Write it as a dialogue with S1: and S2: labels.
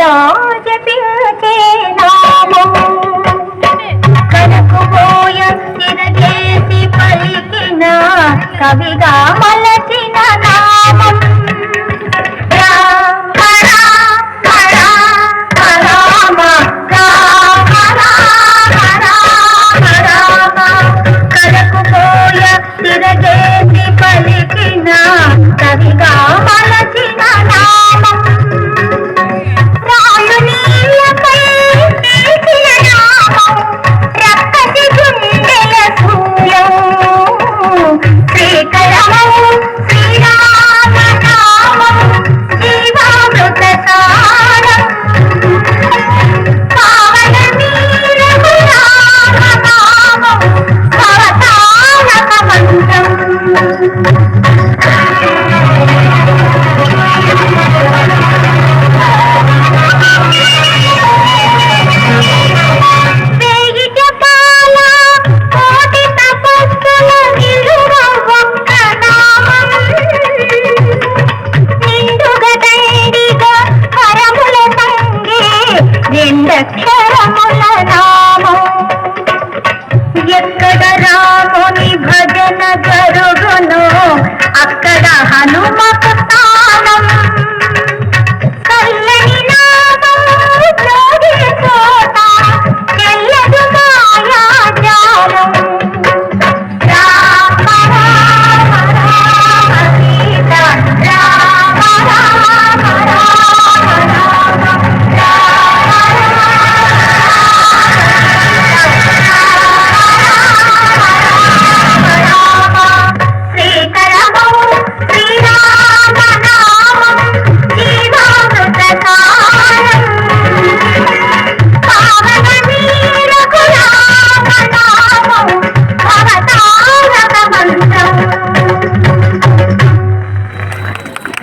S1: సదా జపించే నామం కనుకుపోయ తిరగేసి పలికిన కవిగా మలచిన నామం తిరగే అక్షరముల నామం ఎక్కడ రాముని భజన జరుగును? అక్కడ హనుమ